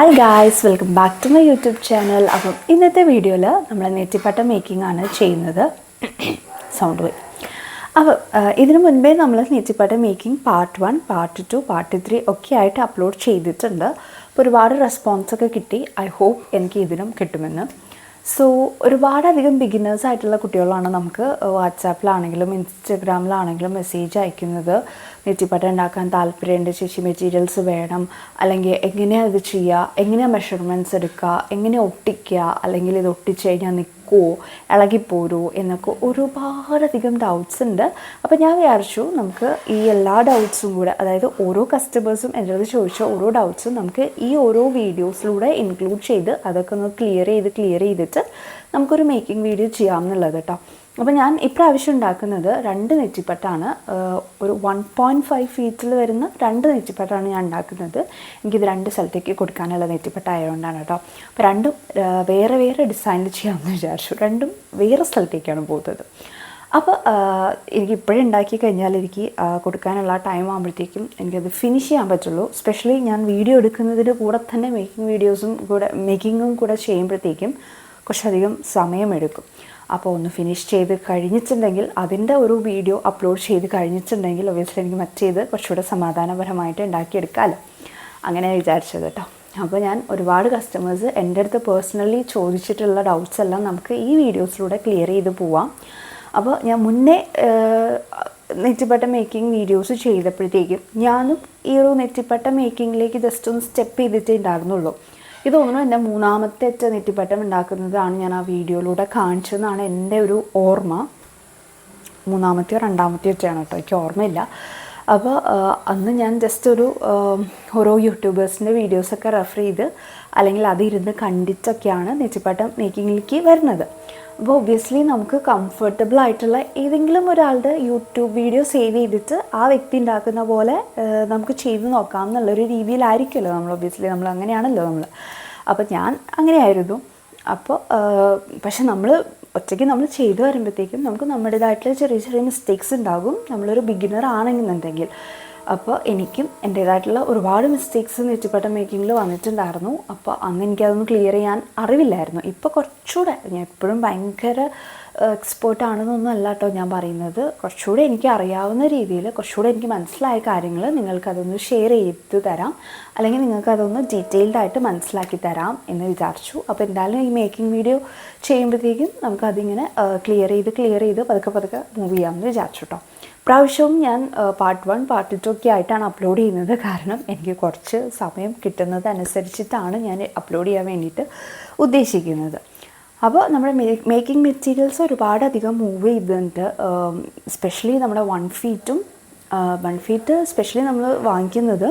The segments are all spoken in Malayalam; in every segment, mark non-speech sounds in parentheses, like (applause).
Hi guys welcome back to my YouTube channel അപ്പം ഇന്നത്തെ വീഡിയോയിൽ നമ്മൾ നെറ്റിപ്പട്ട മേക്കിംഗ് ആണ് ചെയ്യുന്നത്. (coughs) സൗണ്ട് പോയി. അപ്പോൾ ഇതിനു മുൻപേ നമ്മൾ നെറ്റിപ്പട്ട making part one part two part three ഒക്കെ ആയിട്ട് അപ്ലോഡ് ചെയ്തിട്ടുണ്ട്. അപ്പോൾ ഒരുപാട് റെസ്പോൺസ് ഒക്കെ കിട്ടി. ഐ ഹോപ്പ് എനിക്ക് ഇതിനും കിട്ടുമെന്ന്. സോ ഒരുപാടധികം ബിഗിനേഴ്സ് ആയിട്ടുള്ള കുട്ടികളാണ് നമുക്ക് വാട്സാപ്പിലാണെങ്കിലും ഇൻസ്റ്റഗ്രാമിലാണെങ്കിലും മെസ്സേജ് അയക്കുന്നത്. നെറ്റിപ്പട്ട ഉണ്ടാക്കാൻ താല്പര്യമുണ്ട്. ചേച്ചി മെറ്റീരിയൽസ് വേണം. അല്ലെങ്കിൽ എങ്ങനെയാണ് ഇത് ചെയ്യുക എങ്ങനെയാണ് മെഷർമെന്റ്സ് എടുക്കുക എങ്ങനെ ഒട്ടിക്കുക അല്ലെങ്കിൽ ഇത് ഒട്ടിച്ച് കഴിഞ്ഞാൽ നിൽക്കുമോ ഇളകിപ്പോരുമോ എന്നൊക്കെ ഒരുപാടധികം ഡൗട്ട്സ് ഉണ്ട്. അപ്പോൾ ഞാൻ വിചാരിച്ചു നമുക്ക് ഈ എല്ലാ ഡൗട്ട്സും കൂടെ അതായത് ഓരോ കസ്റ്റമേഴ്സും എന്റെ അടുത്ത് ചോദിച്ച ഓരോ ഡൗട്ട്സും നമുക്ക് ഈ ഓരോ വീഡിയോസിലൂടെ ഇൻക്ലൂഡ് ചെയ്ത് അതൊക്കെ ഒന്ന് ക്ലിയർ ചെയ്ത് ക്ലിയർ ചെയ്തിട്ട് നമുക്കൊരു മേക്കിംഗ് വീഡിയോ ചെയ്യാമെന്നുള്ളത് കേട്ടോ. അപ്പോൾ ഞാൻ ഇപ്രാവശ്യം ഉണ്ടാക്കുന്നത് രണ്ട് നെറ്റിപ്പട്ടാണ്. ഒരു വൺ പോയിന്റ് ഫൈവ് ഫീറ്റിൽ വരുന്ന രണ്ട് നെറ്റിപ്പട്ടാണ് ഞാൻ ഉണ്ടാക്കുന്നത്. എനിക്കിത് രണ്ട് സ്ഥലത്തേക്ക് കൊടുക്കാനുള്ള നെറ്റിപ്പട്ട ആയതുകൊണ്ടാണ് കേട്ടോ അപ്പോൾ രണ്ടും വേറെ വേറെ ഡിസൈനിൽ ചെയ്യാമെന്ന് വിചാരിച്ചു. രണ്ടും വേറെ സ്ഥലത്തേക്കാണ് പോകുന്നത്. അപ്പോൾ എനിക്ക് ഇപ്പോഴും ഉണ്ടാക്കി കഴിഞ്ഞാൽ എനിക്ക് കൊടുക്കാനുള്ള ടൈം ആകുമ്പോഴത്തേക്കും എനിക്കത് ഫിനിഷ് ചെയ്യാൻ പറ്റുള്ളൂ. സ്പെഷ്യലി ഞാൻ വീഡിയോ എടുക്കുന്നതിന്റെ കൂടെ തന്നെ മേക്കിംഗ് വീഡിയോസും കൂടെ മേക്കിങ്ങും കൂടെ ചെയ്യുമ്പോഴത്തേക്കും കുറച്ചധികം സമയമെടുക്കും. അപ്പോൾ ഒന്ന് ഫിനിഷ് ചെയ്ത് കഴിഞ്ഞിട്ടുണ്ടെങ്കിൽ അതിന്റെ ഒരു വീഡിയോ അപ്ലോഡ് ചെയ്ത് കഴിഞ്ഞിട്ടുണ്ടെങ്കിൽ ഒബ്വിയസ്ലി എനിക്ക് മറ്റേത് കുറച്ചുകൂടെ സമാധാനപരമായിട്ട് ഉണ്ടാക്കിയെടുക്കാമല്ലോ അങ്ങനെ വിചാരിച്ചത് കേട്ടോ. അപ്പോൾ ഞാൻ ഒരുപാട് കസ്റ്റമേഴ്സ് എന്റെ അടുത്ത് പേഴ്സണലി ചോദിച്ചിട്ടുള്ള ഡൗട്ട്സ് എല്ലാം നമുക്ക് ഈ വീഡിയോസിലൂടെ ക്ലിയർ ചെയ്ത് പോവാം. അപ്പോൾ ഞാൻ മുന്നേ നെറ്റിപ്പട്ട മേക്കിംഗ് വീഡിയോസ് ചെയ്തപ്പോഴത്തേക്കും ഞാനും ഈ ഒരു നെറ്റിപ്പട്ട മേക്കിങ്ങിലേക്ക് ജസ്റ്റ് ഒന്ന് സ്റ്റെപ്പ് ചെയ്തിട്ടേ ഉണ്ടായിരുന്നുള്ളൂ. ഇത് തോന്നുന്നു എന്റെ മൂന്നാമത്തെ അറ്റ നെറ്റിപ്പട്ടം ഉണ്ടാക്കുന്നതാണ് ഞാൻ ആ വീഡിയോയിലൂടെ കാണിച്ചതെന്നാണ് എന്റെ ഒരു ഓർമ്മ. മൂന്നാമത്തെയോ രണ്ടാമത്തെയോ ഒക്കെയാണ് കേട്ടോ എനിക്ക് ഓർമ്മയില്ല. അപ്പോൾ അന്ന് ഞാൻ ജസ്റ്റ് ഒരു ഓരോ യൂട്യൂബേഴ്സിന്റെ വീഡിയോസൊക്കെ റെഫർ ചെയ്ത് അല്ലെങ്കിൽ അതിരുന്ന് കണ്ടിച്ചൊക്കെയാണ് നെറ്റിപ്പാട്ടം മേക്കിങ്ങിലേക്ക് വരുന്നത്. അപ്പോൾ ഒബ്വിയസ്ലി നമുക്ക് കംഫർട്ടബിൾ ആയിട്ടുള്ള ഏതെങ്കിലും ഒരാളുടെ യൂട്യൂബ് വീഡിയോ സേവ് ചെയ്തിട്ട് ആ വ്യക്തി ഉണ്ടാക്കുന്ന പോലെ നമുക്ക് ചെയ്ത് നോക്കാം എന്നുള്ളൊരു രീതിയിലായിരിക്കുമല്ലോ നമ്മൾ ഒബ്വിയസ്ലി നമ്മൾ അങ്ങനെയാണല്ലോ നമ്മൾ. അപ്പോൾ ഞാൻ അങ്ങനെയായിരുന്നു. അപ്പോൾ പക്ഷെ നമ്മൾ ഒറ്റയ്ക്ക് നമ്മൾ ചെയ്തു വരുമ്പോഴത്തേക്കും നമുക്ക് നമ്മുടേതായിട്ടുള്ള ചെറിയ ചെറിയ മിസ്റ്റേക്സ് ഉണ്ടാകും. നമ്മളൊരു ബിഗിനർ ആണെന്നുണ്ടെങ്കിൽ. അപ്പോൾ എനിക്കും എന്റേതായിട്ടുള്ള ഒരുപാട് മിസ്റ്റേക്സ് നെറ്റിപ്പട്ട മേക്കിങ്ങിൽ വന്നിട്ടുണ്ടായിരുന്നു. അപ്പോൾ അന്ന് എനിക്കതൊന്നും ക്ലിയർ ചെയ്യാൻ അറിവില്ലായിരുന്നു. ഇപ്പോൾ കുറച്ചുകൂടെ ഞാൻ എപ്പോഴും ഭയങ്കര എക്സ്പേർട്ട് ആണെന്നൊന്നും അല്ല കേട്ടോ ഞാൻ പറയുന്നത്. കുറച്ചുകൂടെ എനിക്ക് അറിയാവുന്ന രീതിയിൽ കുറച്ചുകൂടെ എനിക്ക് മനസ്സിലായ കാര്യങ്ങൾ നിങ്ങൾക്കതൊന്ന് ഷെയർ ചെയ്ത് തരാം. അല്ലെങ്കിൽ നിങ്ങൾക്കതൊന്ന് ഡീറ്റെയിൽഡ് ആയിട്ട് മനസ്സിലാക്കി തരാം എന്ന് വിചാരിച്ചു. അപ്പോൾ എന്തായാലും ഈ മേക്കിംഗ് വീഡിയോ ചെയ്യുമ്പോഴത്തേക്കും നമുക്കതിങ്ങനെ ക്ലിയർ ചെയ്ത് ക്ലിയർ ചെയ്ത് പതുക്കെ പതുക്കെ മൂവ് ചെയ്യാമെന്ന് വിചാരിച്ചു കേട്ടോ. പ്രാവശ്യവും ഞാൻ പാർട്ട് വൺ പാർട്ട് ടു ഒക്കെ ആയിട്ടാണ് അപ്ലോഡ് ചെയ്യുന്നത്. കാരണം എനിക്ക് കുറച്ച് സമയം കിട്ടുന്നത് അനുസരിച്ചിട്ടാണ് ഞാൻ അപ്ലോഡ് ചെയ്യാൻ വേണ്ടിയിട്ട് ഉദ്ദേശിക്കുന്നത്. അപ്പോൾ നമ്മുടെ മേക്കിംഗ് മെറ്റീരിയൽസ് ഒരുപാടധികം മൂവ് ചെയ്തിട്ടുണ്ട്. സ്പെഷ്യലി നമ്മുടെ വൺ ഫീറ്റും വൺ ഫീറ്റ് സ്പെഷ്യലി നമ്മൾ വാങ്ങിക്കുന്നത്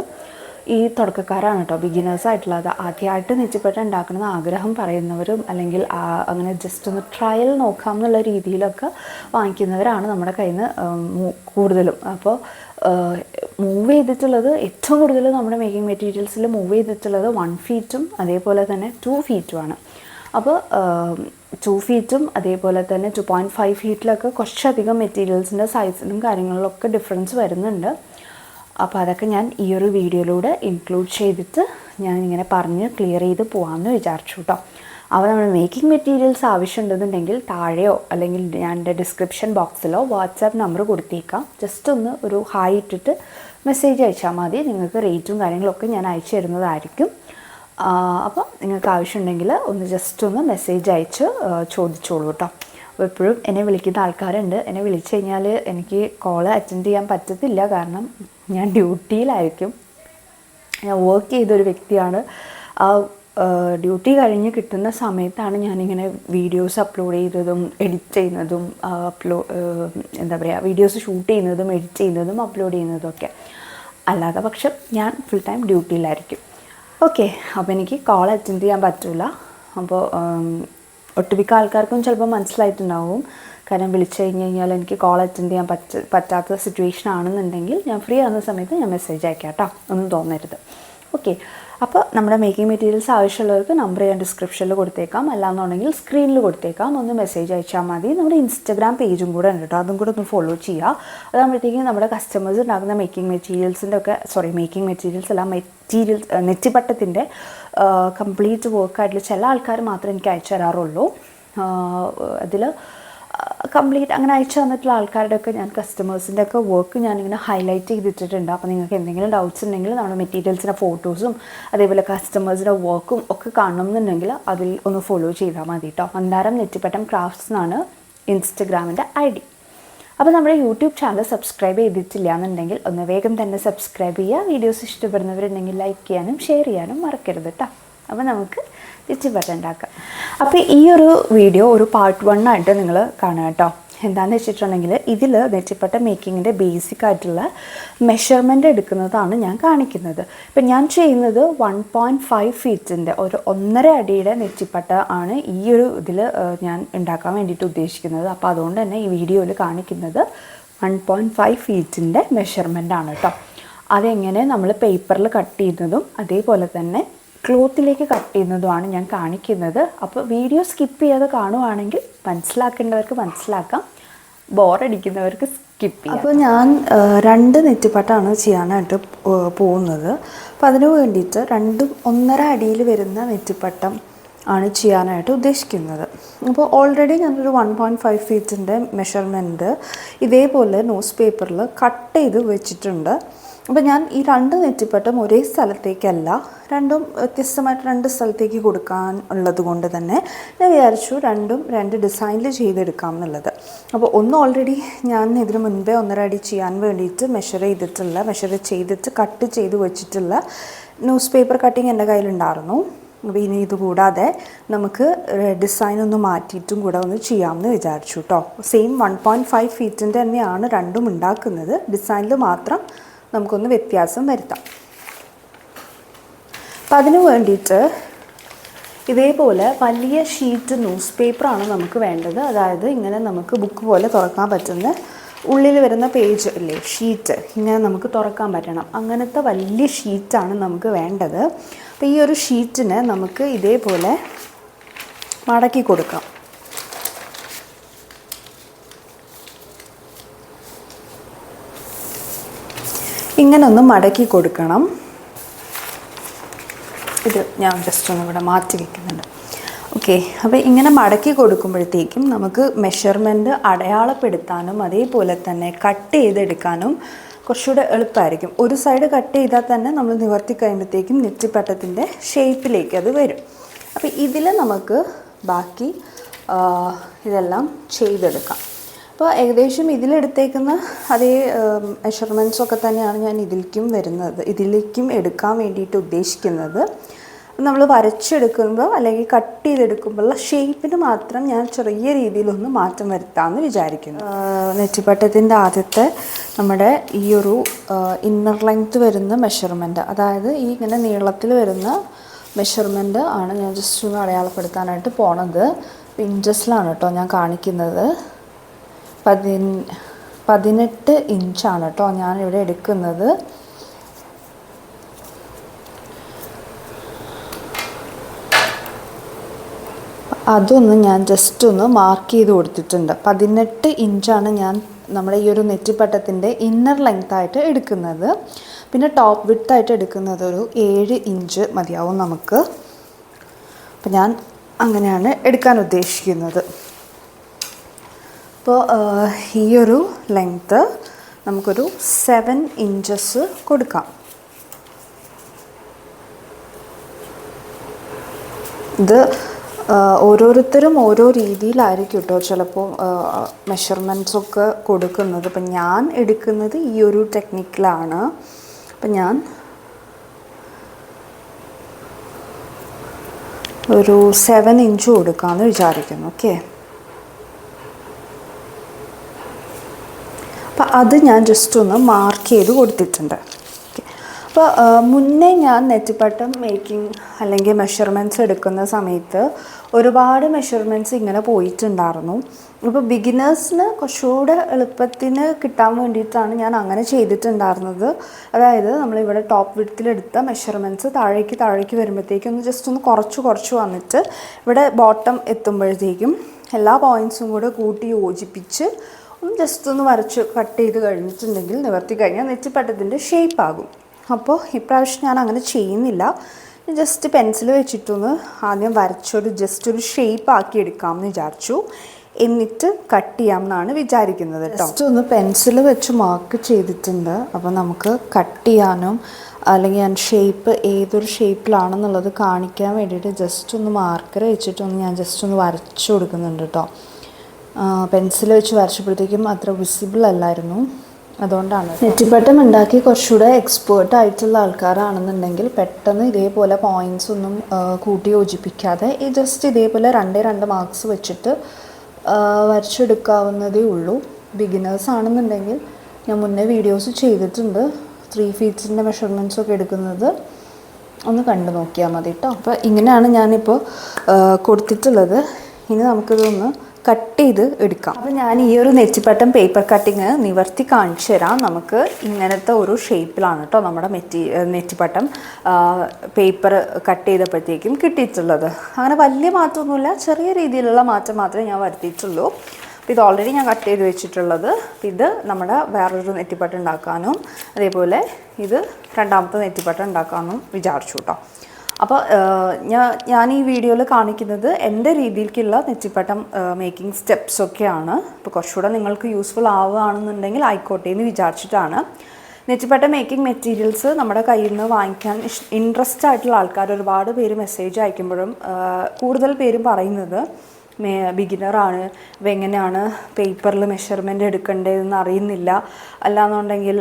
ഈ തുടക്കക്കാരാണ് കേട്ടോ. ബിഗിനേഴ്സ് ആയിട്ടുള്ളത്. ആദ്യമായിട്ട് നെറ്റിപ്പട്ട ഉണ്ടാക്കണമെന്ന് ആഗ്രഹം പറയുന്നവരും അല്ലെങ്കിൽ അങ്ങനെ ജസ്റ്റ് ഒന്ന് ട്രയൽ നോക്കാം എന്നുള്ള രീതിയിലൊക്കെ വാങ്ങിക്കുന്നവരാണ് നമ്മുടെ കയ്യിൽ നിന്ന് കൂടുതലും. അപ്പോൾ മൂവ് ചെയ്തിട്ടുള്ളത് ഏറ്റവും കൂടുതൽ നമ്മുടെ മേക്കിംഗ് മെറ്റീരിയൽസിൽ മൂവ് ചെയ്തിട്ടുള്ളത് വൺ ഫീറ്റും അതേപോലെ തന്നെ ടു ഫീറ്റുമാണ് അപ്പോൾ ടു ഫീറ്റും അതേപോലെ തന്നെ ടു പോയിന്റ് ഫൈവ് ഫീറ്റിലൊക്കെ കുറച്ചധികം മെറ്റീരിയൽസിന്റെ സൈസിലും കാര്യങ്ങളിലൊക്കെ ഡിഫറൻസ് വരുന്നുണ്ട്. അപ്പോൾ അതൊക്കെ ഞാൻ ഈ ഒരു വീഡിയോയിലൂടെ ഇൻക്ലൂഡ് ചെയ്തിട്ട് ഞാൻ ഇങ്ങനെ പറഞ്ഞ് ക്ലിയർ ചെയ്ത് പോകാമെന്ന് വിചാരിച്ചു കേട്ടോ അപ്പോൾ നമ്മൾ മേക്കിംഗ് മെറ്റീരിയൽസ് ആവശ്യമുണ്ടെന്നുണ്ടെങ്കിൽ താഴെയോ അല്ലെങ്കിൽ ഞാൻ എന്റെ ഡിസ്ക്രിപ്ഷൻ ബോക്സിലോ വാട്സാപ്പ് നമ്പർ കൊടുത്തേക്കാം. ജസ്റ്റ് ഒന്ന് ഒരു ഹായ് ഇട്ടിട്ട് മെസ്സേജ് അയച്ചാൽ മതി. നിങ്ങൾക്ക് റേറ്റും കാര്യങ്ങളൊക്കെ ഞാൻ അയച്ചു തരുന്നതായിരിക്കും. അപ്പോൾ നിങ്ങൾക്ക് ആവശ്യമുണ്ടെങ്കിൽ ഒന്ന് ജസ്റ്റ് ഒന്ന് മെസ്സേജ് അയച്ച് ചോദിച്ചോളൂ കേട്ടോ അപ്പോൾ എപ്പോഴും എന്നെ വിളിക്കുന്ന ആൾക്കാരുണ്ട്. എന്നെ വിളിച്ചു കഴിഞ്ഞാൽ എനിക്ക് കോൾ അറ്റൻഡ് ചെയ്യാൻ പറ്റത്തില്ല. കാരണം ഞാൻ ഡ്യൂട്ടിയിലായിരിക്കും. ഞാൻ വർക്ക് ചെയ്തൊരു വ്യക്തിയാണ്. ആ ഡ്യൂട്ടി കഴിഞ്ഞ് കിട്ടുന്ന സമയത്താണ് ഞാനിങ്ങനെ വീഡിയോസ് അപ്ലോഡ് ചെയ്തതും എഡിറ്റ് ചെയ്യുന്നതും അപ്ലോ എന്താ പറയുക വീഡിയോസ് ഷൂട്ട് ചെയ്യുന്നതും എഡിറ്റ് ചെയ്യുന്നതും അപ്ലോഡ് ചെയ്യുന്നതും ഒക്കെ. അല്ലാതെ പക്ഷം ഞാൻ ഫുൾ ടൈം ഡ്യൂട്ടിയിലായിരിക്കും. ഓക്കെ അപ്പോൾ എനിക്ക് കോൾ അറ്റൻഡ് ചെയ്യാൻ പറ്റില്ല അപ്പോൾ ഒട്ടുമിക്ക ആൾക്കാർക്കും ചിലപ്പോൾ മനസ്സിലായിട്ടുണ്ടാവും. കാരണം വിളിച്ചു കഴിഞ്ഞ് കഴിഞ്ഞാൽ എനിക്ക് കോൾ അറ്റൻഡ് ചെയ്യാൻ പറ്റ പറ്റാത്ത സിറ്റുവേഷൻ ആണെന്നുണ്ടെങ്കിൽ ഞാൻ ഫ്രീ ആകുന്ന സമയത്ത് ഞാൻ മെസ്സേജ് അയക്കാം കേട്ടോ ഒന്നും തോന്നരുത്. ഓക്കെ അപ്പോൾ നമ്മുടെ മേക്കിംഗ് മെറ്റീരിയൽസ് ആവശ്യമുള്ളവർക്ക് നമ്പർ ഞാൻ ഡിസ്ക്രിപ്ഷനിൽ കൊടുത്തേക്കാം. അല്ലാന്നുണ്ടെങ്കിൽ സ്ക്രീനിൽ കൊടുത്തേക്കാം. ഒന്ന് മെസ്സേജ് അയച്ചാൽ മതി. നമ്മുടെ ഇൻസ്റ്റഗ്രാം പേജും കൂടെ ഉണ്ട് കേട്ടോ അതും കൂടെ ഒന്ന് ഫോളോ ചെയ്യുക അതാകുമ്പോഴത്തേക്കും നമ്മുടെ കസ്റ്റമേഴ്സ് ഉണ്ടാക്കുന്ന മേക്കിംഗ് മെറ്റീരിയൽസിന്റെ ഒക്കെ സോറി മേക്കിംഗ് മെറ്റീരിയൽസ് അല്ല മെറ്റീരിയൽസ് നെറ്റിപ്പട്ടത്തിന്റെ കംപ്ലീറ്റ് വർക്കായിട്ടുള്ള ചില ആൾക്കാർ മാത്രമേ എനിക്ക് അയച്ചു തരാറുള്ളൂ. അതിൽ കംപ്ലീറ്റ് അങ്ങനെ അയച്ചു തന്നിട്ടുള്ള ആൾക്കാരുടെ ഒക്കെ ഞാൻ കസ്റ്റമേഴ്സിന്റെ ഒക്കെ വർക്ക് ഞാനിങ്ങനെ ഹൈലൈറ്റ് ചെയ്തിട്ടിട്ടുണ്ട്. അപ്പോൾ നിങ്ങൾക്ക് എന്തെങ്കിലും ഡൗട്ട്സ് ഉണ്ടെങ്കിൽ നമ്മുടെ മെറ്റീരിയൽസിന്റെ ഫോട്ടോസും അതേപോലെ കസ്റ്റമേഴ്സിന്റെ വർക്കും ഒക്കെ കാണണമെന്നുണ്ടെങ്കിൽ അതിൽ ഒന്ന് ഫോളോ ചെയ്താൽ മതി കേട്ടോ മന്ദാരം നെറ്റിപ്പട്ടം ക്രാഫ്റ്റ്സ് എന്നാണ് ഇൻസ്റ്റഗ്രാമിന്റെ ഐ ഡി. അപ്പോൾ നമ്മുടെ യൂട്യൂബ് ചാനൽ സബ്സ്ക്രൈബ് ചെയ്തിട്ടില്ല എന്നുണ്ടെങ്കിൽ ഒന്ന് വേഗം തന്നെ സബ്സ്ക്രൈബ് ചെയ്യുക. വീഡിയോസ് ഇഷ്ടപ്പെടുന്നവരുണ്ടെങ്കിൽ ലൈക്ക് ചെയ്യാനും ഷെയർ ചെയ്യാനും മറക്കരുത് കേട്ടോ അപ്പോൾ നമുക്ക് നെറ്റിപ്പട്ടം ഉണ്ടാക്കാം. അപ്പോൾ ഈ ഒരു വീഡിയോ ഒരു പാർട്ട് വൺ ആയിട്ട് നിങ്ങൾ കാണുക കേട്ടോ എന്താണെന്ന് വെച്ചിട്ടുണ്ടെങ്കിൽ ഇതിൽ നെറ്റിപ്പട്ട മേക്കിങ്ങിന്റെ ബേസിക് ആയിട്ടുള്ള മെഷർമെന്റ് എടുക്കുന്നതാണ് ഞാൻ കാണിക്കുന്നത്. ഇപ്പം ഞാൻ ചെയ്യുന്നത് വൺ പോയിന്റ് ഫൈവ് ഫീറ്റിന്റെ ഒരു ഒന്നര അടിയുടെ നെറ്റിപ്പട്ട ആണ് ഈ ഒരു ഇതിൽ ഞാൻ ഉണ്ടാക്കാൻ വേണ്ടിയിട്ട് ഉദ്ദേശിക്കുന്നത്. അപ്പോൾ അതുകൊണ്ട് തന്നെ ഈ വീഡിയോയിൽ കാണിക്കുന്നത് വൺ പോയിന്റ് ഫൈവ് ഫീറ്റിന്റെ മെഷർമെന്റ് ആണ് കേട്ടോ അതെങ്ങനെ നമ്മൾ പേപ്പറിൽ കട്ട് ചെയ്യുന്നതും അതേപോലെ തന്നെ ക്ലോത്തിലേക്ക് കട്ട് ചെയ്യുന്നതുമാണ് ഞാൻ കാണിക്കുന്നത്. അപ്പോൾ വീഡിയോ സ്കിപ്പ് ചെയ്യാതെ കാണുവാണെങ്കിൽ മനസ്സിലാക്കേണ്ടവർക്ക് മനസ്സിലാക്കാം. ബോറടിക്കുന്നവർക്ക് സ്കിപ്പ് ചെയ്യാം. അപ്പോൾ ഞാൻ രണ്ട് നെറ്റിപ്പട്ടാണ് ചെയ്യാനായിട്ട് പോകുന്നത്. അപ്പോൾ അതിന് വേണ്ടിയിട്ട് രണ്ടും ഒന്നര അടിയിൽ വരുന്ന നെറ്റിപ്പട്ടം ആണ് ചെയ്യാനായിട്ട് ഉദ്ദേശിക്കുന്നത്. അപ്പോൾ ഓൾറെഡി ഞാനൊരു വൺ പോയിന്റ് ഫൈവ് ഫീറ്റിന്റെ മെഷർമെന്റ് ഇതേപോലെ ന്യൂസ് പേപ്പറിൽ കട്ട് ചെയ്ത് വെച്ചിട്ടുണ്ട്. അപ്പോൾ ഞാൻ ഈ രണ്ട് നെറ്റിപ്പട്ടം ഒരേ സ്ഥലത്തേക്കല്ല രണ്ടും വ്യത്യസ്തമായിട്ട് രണ്ട് സ്ഥലത്തേക്ക് കൊടുക്കാൻ ഉള്ളത് കൊണ്ട് തന്നെ ഞാൻ വിചാരിച്ചു രണ്ടും രണ്ട് ഡിസൈനിൽ ചെയ്തെടുക്കാം എന്നുള്ളത് അപ്പോൾ ഒന്ന് ഓൾറെഡി ഞാൻ ഇതിന് മുൻപേ ഒന്നര അടി ചെയ്യാൻ വേണ്ടിയിട്ട് മെഷർ ചെയ്തിട്ടുള്ള മെഷർ ചെയ്തിട്ട് കട്ട് ചെയ്ത് വെച്ചിട്ടുള്ള ന്യൂസ് പേപ്പർ കട്ടിങ് എന്റെ കയ്യിലുണ്ടായിരുന്നു. അപ്പോൾ ഇനി ഇതുകൂടാതെ നമുക്ക് ഡിസൈൻ ഒന്ന് മാറ്റിയിട്ടും കൂടെ ഒന്ന് ചെയ്യാമെന്ന് വിചാരിച്ചു കേട്ടോ സെയിം വൺ പോയിന്റ് ഫൈവ് ഫീറ്റിന്റെ തന്നെയാണ് രണ്ടും ഉണ്ടാക്കുന്നത്. ഡിസൈനിൽ മാത്രം നമുക്കൊന്ന് വ്യത്യാസം വരുത്താം. അപ്പം അതിന് വേണ്ടിയിട്ട് ഇതേപോലെ വലിയ ഷീറ്റ് ന്യൂസ് പേപ്പറാണ് നമുക്ക് വേണ്ടത്. അതായത് ഇങ്ങനെ നമുക്ക് ബുക്ക് പോലെ തുറക്കാൻ പറ്റുന്ന ഉള്ളിൽ വരുന്ന പേജ് അല്ലേ ഷീറ്റ് ഇങ്ങനെ നമുക്ക് തുറക്കാൻ പറ്റണം. അങ്ങനത്തെ വലിയ ഷീറ്റാണ് നമുക്ക് വേണ്ടത്. അപ്പോൾ ഈ ഒരു ഷീറ്റിന് നമുക്ക് ഇതേപോലെ മടക്കി കൊടുക്കാം. ഇങ്ങനെ ഒന്ന് മടക്കി കൊടുക്കണം. ഇത് ഞാൻ ജസ്റ്റ് ഒന്ന് ഇവിടെ മാറ്റി വെക്കുന്നുണ്ട്. ഓക്കെ അപ്പോൾ ഇങ്ങനെ മടക്കി കൊടുക്കുമ്പോഴത്തേക്കും നമുക്ക് മെഷർമെന്റ് അടയാളപ്പെടുത്താനും അതേപോലെ തന്നെ കട്ട് ചെയ്തെടുക്കാനും കുറച്ചുകൂടെ എളുപ്പമായിരിക്കും. ഒരു സൈഡ് കട്ട് ചെയ്താൽ തന്നെ നമ്മൾ നിവർത്തി കഴിയുമ്പോഴത്തേക്കും നെറ്റിപ്പട്ടത്തിന്റെ ഷേപ്പിലേക്ക് അത് വരും. അപ്പോൾ ഇതിൽ നമുക്ക് ബാക്കി ഇതെല്ലാം ചെയ്തെടുക്കാം. അപ്പോൾ ഏകദേശം ഇതിലെടുത്തേക്കുന്ന അതേ മെഷർമെന്റ്സ് ഒക്കെ തന്നെയാണ് ഞാൻ ഇതിലേക്കും വരുന്നത് ഇതിലേക്കും എടുക്കാൻ വേണ്ടിയിട്ട് ഉദ്ദേശിക്കുന്നത്. നമ്മൾ വരച്ചെടുക്കുമ്പോൾ അല്ലെങ്കിൽ കട്ട് ചെയ്തെടുക്കുമ്പോഴുള്ള ഷേപ്പിന് മാത്രം ഞാൻ ചെറിയ രീതിയിലൊന്ന് മാറ്റം വരുത്താമെന്ന് വിചാരിക്കുന്നു. നെറ്റിപ്പട്ടത്തിന്റെ ആദ്യത്തെ നമ്മുടെ ഈ ഒരു ഇന്നർ ലെങ്ത് വരുന്ന മെഷർമെന്റ് അതായത് ഈ ഇങ്ങനെ നീളത്തിൽ വരുന്ന മെഷർമെന്റ് ആണ് ഞാൻ ജസ്റ്റ് ഒന്ന് അടയാളപ്പെടുത്താനായിട്ട് പോണത്. ഇഞ്ചസിലാണ് കേട്ടോ ഞാൻ കാണിക്കുന്നത്. പതിൻ പതിനെട്ട് ഇഞ്ചാണ് കേട്ടോ ഞാനിവിടെ എടുക്കുന്നത്. അതൊന്ന് ഞാൻ ജസ്റ്റ് ഒന്ന് മാർക്ക് ചെയ്ത് കൊടുത്തിട്ടുണ്ട്. പതിനെട്ട് ഇഞ്ചാണ് ഞാൻ നമ്മുടെ ഈ ഒരു നെറ്റിപ്പട്ടത്തിന്റെ ഇന്നർ ലെങ്ത് ആയിട്ട് എടുക്കുന്നത്. പിന്നെ ടോപ്പ് വിഡ്ത്ത് ആയിട്ട് എടുക്കുന്നത് ഒരു ഏഴ് ഇഞ്ച് മതിയാവും നമുക്ക്. അപ്പം ഞാൻ അങ്ങനെയാണ് എടുക്കാൻ ഉദ്ദേശിക്കുന്നത്. അപ്പോൾ ഈ ഒരു ലെങ്ത്ത് നമുക്കൊരു സെവൻ ഇഞ്ചസ് കൊടുക്കാം. ഇത് ഓരോരുത്തരും ഓരോ രീതിയിലായിരിക്കും കേട്ടോ ചിലപ്പോൾ മെഷർമെന്റ്സൊക്കെ കൊടുക്കുന്നത്. അപ്പം ഞാൻ എടുക്കുന്നത് ഈ ഒരു ടെക്നിക്കിലാണ് അപ്പം ഞാൻ ഒരു സെവൻ ഇഞ്ച് കൊടുക്കാമെന്ന് വിചാരിക്കുന്നു. ഓക്കെ? അപ്പം അത് ഞാൻ ജസ്റ്റ് ഒന്ന് മാർക്ക് ചെയ്ത് കൊടുത്തിട്ടുണ്ട്. ഓക്കെ അപ്പോൾ മുന്നേ ഞാൻ നെറ്റിപ്പട്ടം മേക്കിംഗ് അല്ലെങ്കിൽ മെഷർമെന്റ്സ് എടുക്കുന്ന സമയത്ത് ഒരുപാട് മെഷർമെന്റ്സ് ഇങ്ങനെ പോയിട്ടുണ്ടായിരുന്നു. ഇപ്പോൾ ബിഗിനേഴ്സിന് കുറച്ചുകൂടെ എളുപ്പത്തിന് കിട്ടാൻ വേണ്ടിയിട്ടാണ് ഞാൻ അങ്ങനെ ചെയ്തിട്ടുണ്ടായിരുന്നത്. അതായത് നമ്മളിവിടെ ടോപ്പ് വിടത്തിലെടുത്ത മെഷർമെന്റ്സ് താഴേക്ക് താഴേക്ക് വരുമ്പോഴത്തേക്കും ഒന്ന് ജസ്റ്റ് ഒന്ന് കുറച്ച് കുറച്ച് വന്നിട്ട് ഇവിടെ ബോട്ടം എത്തുമ്പോഴത്തേക്കും എല്ലാ പോയിൻസും കൂടെ കൂട്ടി യോജിപ്പിച്ച് ഒന്ന് ജസ്റ്റ് ഒന്ന് വരച്ച് കട്ട് ചെയ്ത് കഴിഞ്ഞിട്ടുണ്ടെങ്കിൽ നിവർത്തി കഴിഞ്ഞാൽ നെറ്റിപ്പട്ടത്തിന്റെ ഷേപ്പ് ആകും. അപ്പോൾ ഇപ്രാവശ്യം ഞാൻ അങ്ങനെ ചെയ്യുന്നില്ല. ജസ്റ്റ് പെൻസിൽ വെച്ചിട്ടൊന്ന് ആദ്യം വരച്ചൊരു ജസ്റ്റ് ഒരു ഷേപ്പ് ആക്കി എടുക്കാമെന്ന് വിചാരിച്ചു. എന്നിട്ട് കട്ട് ചെയ്യാം എന്നാണ് വിചാരിക്കുന്നത് ജസ്റ്റ് ഒന്ന് പെൻസിൽ വെച്ച് മാർക്ക് ചെയ്തിട്ടുണ്ട്. അപ്പോൾ നമുക്ക് കട്ട് ചെയ്യാനും അല്ലെങ്കിൽ ഞാൻ ഷേപ്പ് ഏതൊരു ഷേപ്പിലാണെന്നുള്ളത് കാണിക്കാൻ വേണ്ടിയിട്ട് ജസ്റ്റ് ഒന്ന് മാർക്കർ വെച്ചിട്ടൊന്ന് ഞാൻ ജസ്റ്റ് ഒന്ന് വരച്ചു കൊടുക്കുന്നുണ്ട് കേട്ടോ പെൻസിൽ വെച്ച് വരച്ചപ്പോഴത്തേക്കും അത്ര വിസിബിൾ അല്ലായിരുന്നു. അതുകൊണ്ടാണ് നെറ്റിപ്പട്ടം ഉണ്ടാക്കി കുറച്ചുകൂടെ എക്സ്പേർട്ട് ആയിട്ടുള്ള ആൾക്കാരാണെന്നുണ്ടെങ്കിൽ പെട്ടെന്ന് ഇതേപോലെ പോയിന്റ്സ് ഒന്നും കൂട്ടി യോജിപ്പിക്കാതെ ഈ ജസ്റ്റ് ഇതേപോലെ രണ്ടേ രണ്ട് മാർക്സ് വെച്ചിട്ട് വരച്ചെടുക്കാവുന്നതേ ഉള്ളൂ. ബിഗിനേഴ്സ് ആണെന്നുണ്ടെങ്കിൽ ഞാൻ മുന്നേ വീഡിയോസ് ചെയ്തിട്ടുണ്ട്. ത്രീ ഫീറ്റ്സിന്റെ മെഷർമെന്റ്സ് ഒക്കെ എടുക്കുന്നത് ഒന്ന് കണ്ടു നോക്കിയാൽ മതി കേട്ടോ. അപ്പോൾ ഇങ്ങനെയാണ് ഞാനിപ്പോൾ കൊടുത്തിട്ടുള്ളത്. ഇനി നമുക്കിതൊന്ന് കട്ട് ചെയ്ത് എടുക്കാം. അപ്പോൾ ഞാൻ ഈ ഒരു നെറ്റിപ്പട്ടം പേപ്പർ കട്ടിങ് നിവർത്തി കാണിച്ചു തരാം. നമുക്ക് ഇങ്ങനത്തെ ഒരു ഷേപ്പിലാണ് കേട്ടോ നമ്മുടെ മെറ്റി നെറ്റിപ്പട്ടം പേപ്പർ കട്ട് ചെയ്തപ്പോഴത്തേക്കും കിട്ടിയിട്ടുള്ളത്. അങ്ങനെ വലിയ മാറ്റമൊന്നുമില്ല. ചെറിയ രീതിയിലുള്ള മാറ്റം മാത്രമേ ഞാൻ വരുത്തിയിട്ടുള്ളൂ. ഇത് ഓൾറെഡി ഞാൻ കട്ട് ചെയ്ത് വെച്ചിട്ടുള്ളത്. ഇത് നമ്മുടെ വേറൊരു നെറ്റിപ്പട്ടം ഉണ്ടാക്കാനും അതേപോലെ ഇത് രണ്ടാമത്തെ നെറ്റിപ്പട്ടം ഉണ്ടാക്കാനും വിചാരിച്ചു കേട്ടോ അപ്പോൾ ഞാൻ ഞാൻ ഈ വീഡിയോയിൽ കാണിക്കുന്നത് എന്റെ രീതിയിലേക്കുള്ള നെച്ചിപ്പട്ടം മേക്കിംഗ് സ്റ്റെപ്സ് ഒക്കെയാണ് അപ്പോൾ കുറച്ചുകൂടെ നിങ്ങൾക്ക് യൂസ്ഫുൾ ആവുകയാണെന്നുണ്ടെങ്കിൽ ആയിക്കോട്ടെ എന്ന് വിചാരിച്ചിട്ടാണ്. നെച്ചിപ്പട്ട മേക്കിംഗ് മെറ്റീരിയൽസ് നമ്മുടെ കയ്യിൽ നിന്ന് വാങ്ങിക്കാൻ ഇൻട്രസ്റ്റ് ആയിട്ടുള്ള ആൾക്കാർ ഒരുപാട് പേര് മെസ്സേജ് അയക്കുമ്പോഴും കൂടുതൽ പേരും പറയുന്നത് മേ ബിഗിനറാണ് അപ്പോൾ എങ്ങനെയാണ് പേപ്പറിൽ മെഷർമെന്റ് എടുക്കേണ്ടതെന്ന് അറിയുന്നില്ല. അല്ലാന്നുണ്ടെങ്കിൽ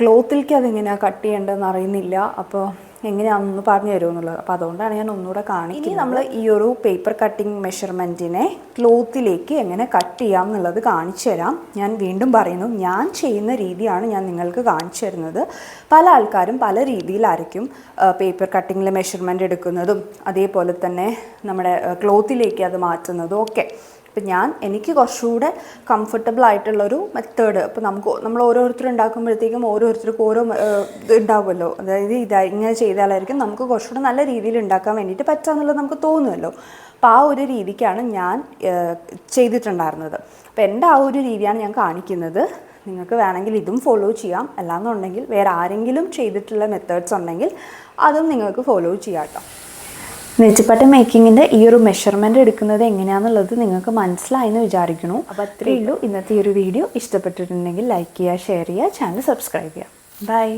ക്ലോത്തിലേക്ക് അതെങ്ങനെയാണ് കട്ട് ചെയ്യേണ്ടതെന്ന് അറിയുന്നില്ല. അപ്പോൾ എങ്ങനെയാണെന്ന് പറഞ്ഞു തരുമെന്നുള്ളത്. അപ്പോൾ അതുകൊണ്ടാണ് ഞാൻ ഒന്നുകൂടെ കാണിക്കുന്നത്. ഇനി നമ്മൾ ഈ ഒരു പേപ്പർ കട്ടിങ് മെഷർമെന്റിനെ ക്ലോത്തിലേക്ക് എങ്ങനെ കട്ട് ചെയ്യാം എന്നുള്ളത് കാണിച്ചു തരാം. ഞാൻ വീണ്ടും പറയുന്നു ഞാൻ ചെയ്യുന്ന രീതിയാണ് ഞാൻ നിങ്ങൾക്ക് കാണിച്ചു തരുന്നത്. പല ആൾക്കാരും പല രീതിയിലായിരിക്കും പേപ്പർ കട്ടിങ്ങിൽ മെഷർമെന്റ് എടുക്കുന്നതും അതേപോലെ തന്നെ നമ്മുടെ ക്ലോത്തിലേക്ക് അത് മാറ്റുന്നതും ഒക്കെ. ഇപ്പം ഞാൻ എനിക്ക് കുറച്ചുകൂടെ കംഫർട്ടബിൾ ആയിട്ടുള്ളൊരു മെത്തേഡ് അപ്പോൾ നമുക്ക് നമ്മൾ ഓരോരുത്തർ ഉണ്ടാക്കുമ്പോഴത്തേക്കും ഓരോരുത്തർക്കും ഓരോ ഉണ്ടാവുമല്ലോ. അതായത് ഇതാ ഇങ്ങനെ ചെയ്താലായിരിക്കും നമുക്ക് കുറച്ചുകൂടെ നല്ല രീതിയിൽ ഉണ്ടാക്കാൻ വേണ്ടിയിട്ട് പറ്റാമെന്നുള്ളത് നമുക്ക് തോന്നുമല്ലോ. അപ്പോൾ ആ ഒരു രീതിക്കാണ് ഞാൻ ചെയ്തിട്ടുണ്ടായിരുന്നത്. അപ്പോൾ എന്റെ ആ ഒരു രീതിയാണ് ഞാൻ കാണിക്കുന്നത്. നിങ്ങൾക്ക് വേണമെങ്കിൽ ഇതും ഫോളോ ചെയ്യാം. അല്ലാന്നുണ്ടെങ്കിൽ വേറെ ആരെങ്കിലും ചെയ്തിട്ടുള്ള മെത്തേഡ്സ് ഉണ്ടെങ്കിൽ അതും നിങ്ങൾക്ക് ഫോളോ ചെയ്യാം കേട്ടോ. നെറ്റിപ്പട്ട മേക്കിങ്ങിന്റെ ഈ ഒരു മെഷർമെന്റ് എടുക്കുന്നത് എങ്ങനെയാണെന്നുള്ളത് നിങ്ങൾക്ക് മനസ്സിലായെന്ന് വിചാരിക്കുന്നു. അപ്പോൾ അത്രയേ ഉള്ളൂ. ഇന്നത്തെ ഈ ഒരു വീഡിയോ ഇഷ്ടപ്പെട്ടിട്ടുണ്ടെങ്കിൽ ലൈക്ക് ചെയ്യുക ഷെയർ ചെയ്യുക ചാനൽ സബ്സ്ക്രൈബ് ചെയ്യുക. ബൈ